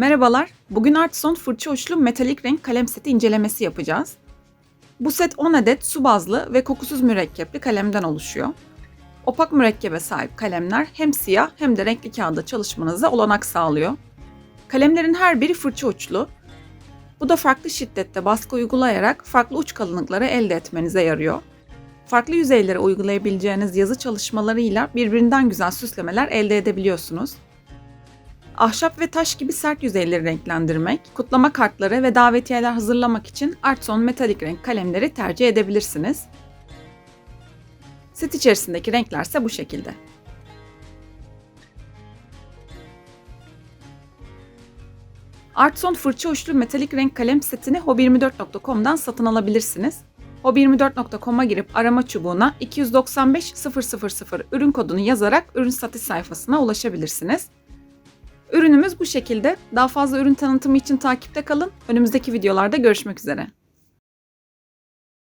Merhabalar, bugün Artson fırça uçlu metalik renk kalem seti incelemesi yapacağız. Bu set 10 adet su bazlı ve kokusuz mürekkepli kalemden oluşuyor. Opak mürekkebe sahip kalemler hem siyah hem de renkli kağıda çalışmanıza olanak sağlıyor. Kalemlerin her biri fırça uçlu. Bu da farklı şiddette baskı uygulayarak farklı uç kalınlıkları elde etmenize yarıyor. Farklı yüzeylere uygulayabileceğiniz yazı çalışmalarıyla birbirinden güzel süslemeler elde edebiliyorsunuz. Ahşap ve taş gibi sert yüzeyleri renklendirmek, kutlama kartları ve davetiyeler hazırlamak için Artson metalik renk kalemleri tercih edebilirsiniz. Set içerisindeki renkler ise bu şekilde. Artson fırça uçlu metalik renk kalem setini hobi24.com'dan satın alabilirsiniz. Hobi24.com'a girip arama çubuğuna 295 000 ürün kodunu yazarak ürün satış sayfasına ulaşabilirsiniz. Ürünümüz bu şekilde. Daha fazla ürün tanıtımı için takipte kalın. Önümüzdeki videolarda görüşmek üzere.